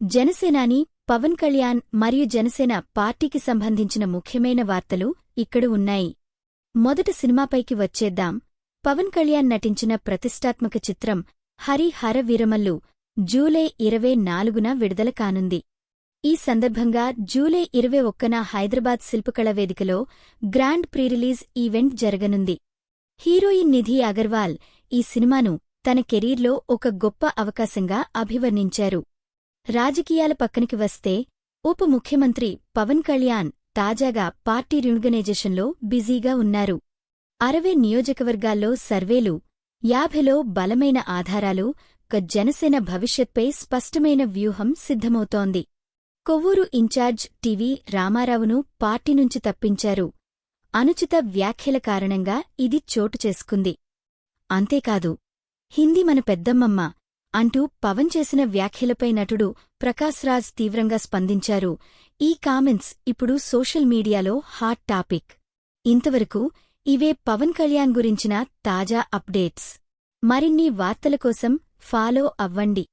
జనసేనాని పవన్ కళ్యాణ్ మరియు జనసేన పార్టీకి సంబంధించిన ముఖ్యమైన వార్తలు ఇక్కడ ఉన్నాయి. మొదట సినిమాపైకి వచ్చేద్దాం. పవన్ కళ్యాణ్ నటించిన ప్రతిష్టాత్మక చిత్రం హరి హర వీరమల్లు జూలై ఇరవై నాలుగున విడుదల కానుంది. ఈ సందర్భంగా జూలై ఇరవై ఒక్కన హైదరాబాద్ శిల్పకళ వేదికలో గ్రాండ్ ప్రీరిలీజ్ ఈవెంట్ జరగనుంది. హీరోయిన్ నిధి అగర్వాల్ ఈ సినిమాను తన కెరీర్లో ఒక గొప్ప అవకాశంగా అభివర్ణించారు. రాజకీయాల పక్కనికి వస్తే ఉప ముఖ్యమంత్రి పవన్ కళ్యాణ్ తాజాగా పార్టీ రిఆర్గనైజేషన్లో బిజీగా ఉన్నారు. అరవై నియోజకవర్గాల్లో సర్వేలు యాభైలో బలమైన ఆధారాలు ఒక జనసేన భవిష్యత్పై స్పష్టమైన వ్యూహం సిద్ధమవుతోంది. కొవ్వూరు ఇన్ఛార్జ్ టివి రామారావును పార్టీ నుంచి తప్పించారు. అనుచిత వ్యాఖ్యల కారణంగా ఇది చోటు చేసుకుంది. అంతేకాదు హిందీ మన పెద్దమ్మమ్మ అంటూ పవన్ చేసిన వ్యాఖ్యలపై నటుడు ప్రకాశ్ రాజ్ తీవ్రంగా స్పందించారు. ఈ కామెంట్స్ ఇప్పుడు సోషల్ మీడియాలో హాట్ టాపిక్. ఇంతవరకు ఇవే పవన్ కళ్యాణ్ గురించిన తాజా అప్డేట్స్. మరిన్ని వార్తల కోసం ఫాలో అవ్వండి.